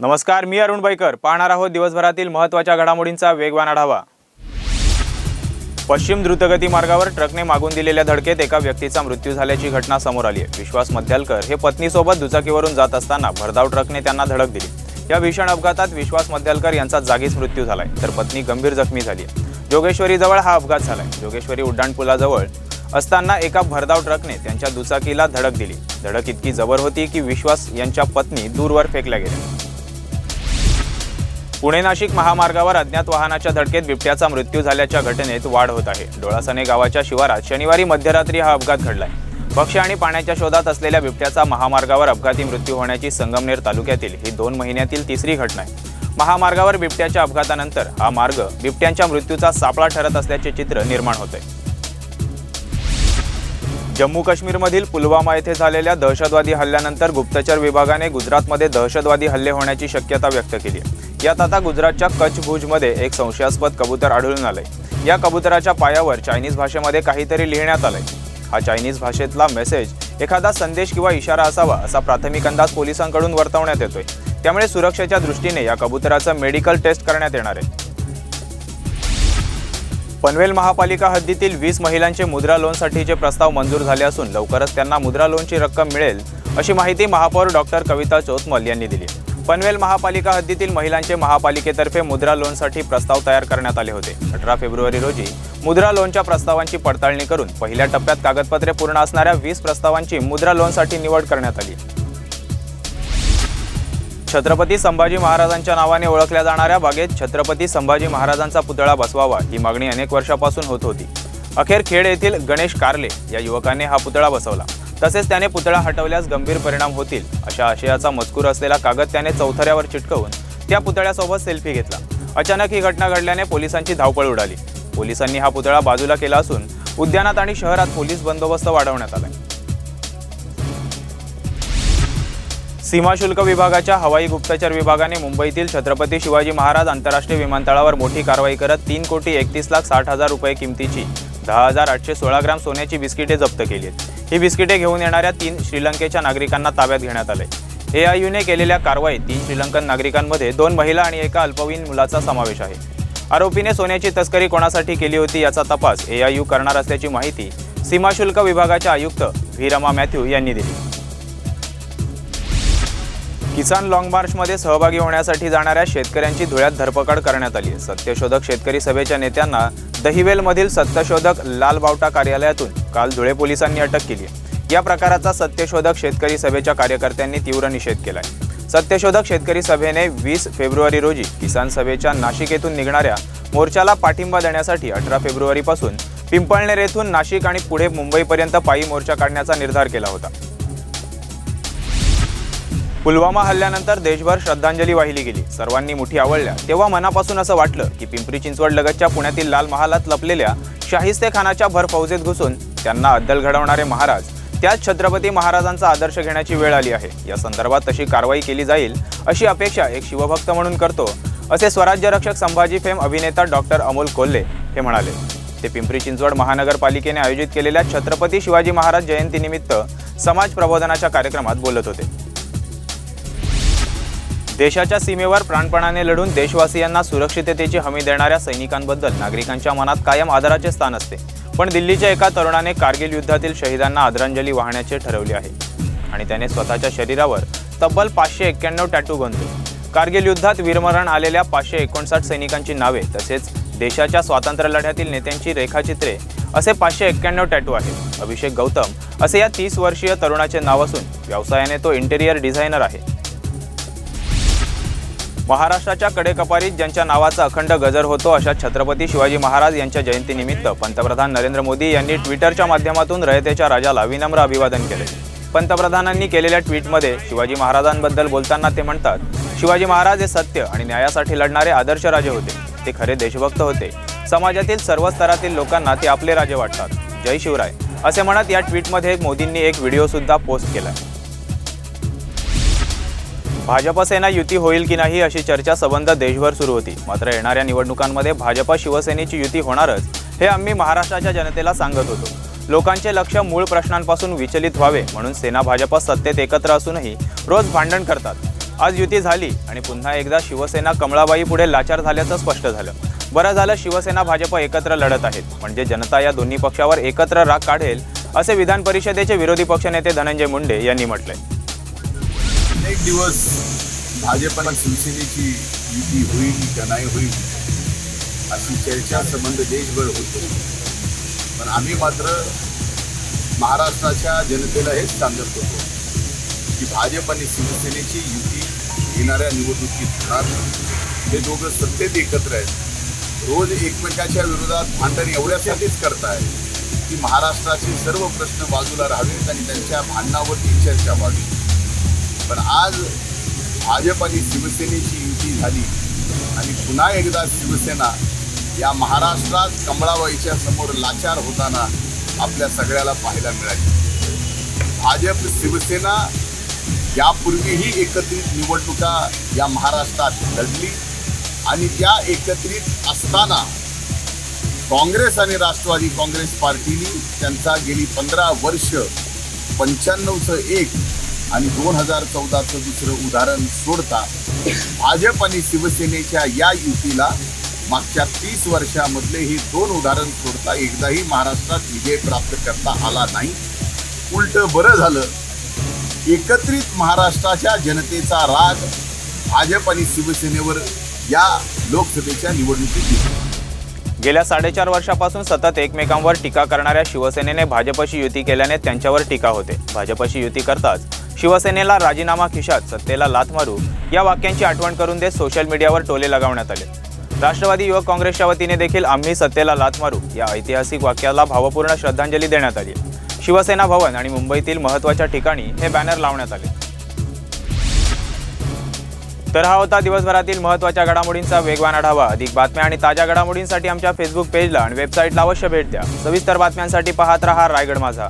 नमस्कार मी अरुण बैकर. पाहणार आहोत दिवसभरातील महत्त्वाच्या घडामोडींचा वेगवान आढावा. पश्चिम द्रुतगती मार्गावर ट्रकने मागून दिलेल्या धडकेत एका व्यक्तीचा मृत्यू झाल्याची घटना समोर आली आहे. विश्वास मध्यालकर हे पत्नीसोबत दुचाकीवरून जात असताना भरधाव ट्रकने त्यांना धडक दिली. या भीषण अपघातात विश्वास मध्यालकर यांचा जागीच मृत्यू झालाय. तर पत्नी गंभीर जखमी झाली आहे. जोगेश्वरीजवळ हा अपघात झालाय. जोगेश्वरी उड्डाणपुलाजवळ असताना एका भरधाव ट्रकने त्यांच्या दुचाकीला धडक दिली. धडक इतकी जबर होती की विश्वास यांच्या पत्नी दूरवर फेकल्या गेल्या. पुणे नाशिक महामार्गावर अज्ञात वाहनाच्या धडकेत बिबट्याचा मृत्यू झाल्याच्या घटनेत वाढ होत आहे. डोळासने गावाच्या शिवारात शनिवारी मध्यरात्री हा अपघात घडलाय. भक्ष्य आणि पाण्याच्या शोधात असलेल्या बिबट्याचा महामार्गावर अपघाती मृत्यू होण्याची संगमनेर तालुक्यातील ही दोन महिन्यातील तिसरी घटना आहे. महामार्गावर बिबट्याच्या अपघातानंतर हा मार्ग बिबट्यांच्या मृत्यूचा सापळा ठरत असल्याचे चित्र निर्माण होत आहे जम्मू काश्मीरमधील पुलवामा येथे झालेल्या दहशतवादी हल्ल्यानंतर गुप्तचर विभागाने गुजरातमध्ये दहशतवादी हल्ले होण्याची शक्यता व्यक्त केली आहे. यात आता गुजरातच्या कच्छ भुजमध्ये एक संशयास्पद कबूतर आढळून आले या कबुतराच्या पायावर चायनीज भाषेमध्ये काहीतरी लिहिण्यात आलंय. हा चायनीज भाषेतला मेसेज एखादा संदेश किंवा इशारा असावा असा प्राथमिक अंदाज पोलिसांकडून वर्तवण्यात येतोय. त्यामुळे सुरक्षेच्या दृष्टीने या कबुतराचं मेडिकल टेस्ट करण्यात येणार आहे. पनवेल महापालिका हद्दीतील वीस महिलांचे मुद्रा लोनसाठीचे प्रस्ताव मंजूर झाले असून लवकरच त्यांना मुद्रा लोनची रक्कम मिळेल अशी माहिती महापौर डॉक्टर कविता चोतमल यांनी दिली पनवेल महापालिका हद्दीतील महिलांचे महापालिकेतर्फे मुद्रा लोनसाठी प्रस्ताव तयार करण्यात आले होते. अठरा फेब्रुवारी रोजी मुद्रा लोनच्या प्रस्तावांची पडताळणी करून पहिल्या टप्प्यात कागदपत्रे पूर्ण असणाऱ्या वीस प्रस्तावांची मुद्रा लोनसाठी निवड करण्यात आली. छत्रपती संभाजी महाराजांच्या नावाने ओळखल्या जाणाऱ्या बागेत छत्रपती संभाजी महाराजांचा पुतळा बसवावा ही मागणी अनेक वर्षापासून होत होती. अखेर खेड येथील गणेश कारले या युवकाने हा पुतळा बसवला. तसेच त्याने पुतळा हटवल्यास गंभीर परिणाम होतील अशा आशयाचा मजकूर असलेला कागद त्याने चौथऱ्यावर चिटकवून त्या पुतळ्यासोबत सेल्फी घेतला. अचानक ही घटना घडल्याने पोलिसांची धावपळ उडाली. पोलिसांनी हा पुतळा बाजूला केला असून उद्यानात आणि शहरात पोलीस बंदोबस्त वाढवण्यात आला. सीमाशुल्क विभागाच्या हवाई गुप्तचर विभागाने मुंबईतील छत्रपती शिवाजी महाराज आंतरराष्ट्रीय विमानतळावर मोठी कारवाई करत तीन कोटी एकतीस लाख साठ हजार रुपये किमतीची दहा हजार आठशे सोळा ग्राम सोन्याची बिस्किटे जप्त केली आहेत. ही बिस्किटे घेऊन येणाऱ्या तीन श्रीलंकेच्या नागरिकांना ताब्यात घेण्यात आले. ए आय यूने केलेल्या कारवाईत तीन श्रीलंकन नागरिकांमध्ये दोन महिला आणि एका अल्पवयीन मुलाचा समावेश आहे. आरोपीने सोन्याची तस्करी कोणासाठी केली होती याचा तपास ए आय यू करणार असल्याची माहिती सीमाशुल्क विभागाच्या आयुक्त व्ही रमा मॅथ्यू यांनी दिली. किसान लाँग मार्चमध्ये सहभागी होण्यासाठी जाणाऱ्या शेतकऱ्यांची धुळ्यात धरपकड करण्यात आली. सत्यशोधक शेतकरी सभेच्या नेत्यांना दहिवेलमधील सत्यशोधक लाल बावटा कार्यालयातून काल धुळे पोलिसांनी अटक केली आहे. या प्रकाराचा सत्यशोधक शेतकरी सभेच्या कार्यकर्त्यांनी तीव्र निषेध केलाय. सत्यशोधक शेतकरी सभेने वीस फेब्रुवारी रोजी किसान सभेच्या नाशिक येथून निघणाऱ्या मोर्चाला पाठिंबा देण्यासाठी अठरा फेब्रुवारीपासून पिंपळनेर येथून नाशिक आणि पुढे मुंबईपर्यंत पायी मोर्चा काढण्याचा निर्धार केला होता. पुलवामा हल्ल्यानंतर देशभर श्रद्धांजली वाहिली गेली. सर्वांनी मुठी आवडल्या तेव्हा मनापासून असं वाटलं की पिंपरी चिंचवड लगतच्या पुण्यातील लाल महालात लपलेल्या शाहिस्ते खानाच्या भर फौजेत घुसून त्यांना अद्दल घडवणारे महाराज त्याच छत्रपती महाराजांचा आदर्श घेण्याची वेळ आली आहे. या संदर्भात तशी कारवाई केली जाईल अशी अपेक्षा एक शिवभक्त म्हणून करतो असे स्वराज्य रक्षक संभाजी फेम अभिनेता डॉक्टर अमोल कोल्हे हे म्हणाले. ते पिंपरी चिंचवड महानगरपालिकेने आयोजित केलेल्या छत्रपती शिवाजी महाराज जयंतीनिमित्त समाज प्रबोधनाच्या कार्यक्रमात बोलत होते. देशाच्या सीमेवर प्राणपणाने लढून देशवासियांना सुरक्षिततेची हमी देणाऱ्या सैनिकांबद्दल नागरिकांच्या मनात कायम आदराचे स्थान असते. पण दिल्लीच्या एका तरुणाने कारगिल युद्धातील शहीदांना आदरांजली वाहण्याचे ठरवले आहे. आणि त्याने स्वतःच्या शरीरावर तब्बल पाचशे एक्क्याण्णव टॅटू गोंदले कारगिल युद्धात वीरमरण आलेल्या पाचशे एकोणसाठ सैनिकांची नावे तसेच देशाच्या स्वातंत्र्य लढ्यातील नेत्यांची रेखाचित्रे असे पाचशे एक्क्याण्णव टॅटू आहेत. अभिषेक गौतम असे या तीस वर्षीय तरुणाचे नाव असून व्यवसायाने तो इंटेरियर डिझायनर आहे. महाराष्ट्राच्या कडेकपारीत ज्यांच्या नावाचा अखंड गजर होतो अशा छत्रपती शिवाजी महाराज यांच्या जयंतीनिमित्त पंतप्रधान नरेंद्र मोदी यांनी ट्विटरच्या माध्यमातून रयतेच्या राजाला विनम्र अभिवादन केले. पंतप्रधानांनी केलेल्या ट्विटमध्ये शिवाजी महाराजांबद्दल बोलताना ते म्हणतात शिवाजी महाराज हे सत्य आणि न्यायासाठी लढणारे आदर्श राजे होते. ते खरे देशभक्त होते. समाजातील सर्व स्तरातील लोकांना ते आपले राजे वाटतात. जय शिवराय. असे म्हणत या ट्विटमध्ये मोदींनी एक व्हिडिओ सुद्धा पोस्ट केला भाजप सेना युती होईल की नाही अशी चर्चा संबंध देशभर सुरू होती. मात्र येणाऱ्या निवडणुकांमध्ये भाजप शिवसेनेची युती होणारच हे आम्ही महाराष्ट्राच्या जनतेला सांगत होतो. लोकांचे लक्ष मूळ प्रश्नांपासून विचलित व्हावे म्हणून सेना भाजप सत्तेत एकत्र असूनही रोज भांडण करतात. आज युती झाली आणि पुन्हा एकदा शिवसेना कमळाबाई पुढे लाचार झाल्याचं स्पष्ट झालं. बरं झालं शिवसेना भाजप एकत्र लढत आहेत म्हणजे जनता या दोन्ही पक्षावर एकत्र राग काढेल असे विधान परिषदेचे विरोधी पक्षनेते धनंजय मुंडे यांनी म्हटलंय. अनेक दिवस भाजप शिवसेनेची युती होईल का नाही होईल अशी चर्चा संबंध देशभर होतो. पण आम्ही मात्र महाराष्ट्राच्या जनतेला हेच सांगत होतो की भाजप आणि शिवसेनेची युती येणाऱ्या निवडणुकीत होणार हे दोघं सत्तेत एकत्र आहेत. रोज एकमेकाच्या विरोधात भांडण एवढ्यासाठीच करताय की महाराष्ट्राचे सर्व प्रश्न बाजूला राहावेत आणि त्यांच्या भांडणावरती चर्चा व्हावी. पण आज भाजप आणि शिवसेनेची युती झाली आणि पुन्हा एकदा शिवसेना या महाराष्ट्रात कमळाबाईच्या समोर लाचार होताना आपल्या सगळ्याला पाहायला मिळाली. भाजप शिवसेना यापूर्वीही एकत्रित निवडणुका या महाराष्ट्रात लढली आणि त्या एकत्रित असताना काँग्रेस आणि राष्ट्रवादी काँग्रेस पार्टीनी त्यांचा गेली पंधरा वर्ष पंच्याण्णवचं एक आणि दोन हजार चौदाचं दुसरं उदाहरण सोडता भाजप आणि शिवसेनेच्या या युतीला मागच्या तीस वर्षामधले ही दोन उदाहरण सोडता एकदाही महाराष्ट्रात विजय प्राप्त करता आला नाही. उलट बरं झालं. एकत्रित महाराष्ट्राच्या जनतेचा राग भाजप आणि शिवसेनेवर या लोकसभेच्या निवडणुकीत गेल्या साडेचार वर्षापासून सतत एकमेकांवर टीका करणाऱ्या शिवसेनेने भाजपशी युती केल्याने त्यांच्यावर टीका होते. भाजपशी युती करताच शिवसेनेला राजीनामा खिशात सत्तेला लाथ मारू या वाक्यांची आठवण करून देत सोशल मीडियावर टोले लगावण्यात आले. राष्ट्रवादी युवक काँग्रेसच्या वतीने देखील आम्ही सत्तेला लाथ मारू या ऐतिहासिक वाक्याला भावपूर्ण श्रद्धांजली देण्यात आली. शिवसेना भवन आणि मुंबईतील महत्त्वाच्या ठिकाणी हे बॅनर लावण्यात आले. तर हा होता दिवसभरातील महत्त्वाच्या घडामोडींचा वेगवान आढावा. अधिक बातम्या आणि ताज्या घडामोडींसाठी आमच्या फेसबुक पेजला आणि वेबसाईटला अवश्य भेट द्या. सविस्तर बातम्यांसाठी पाहत रहा रायगड माझा.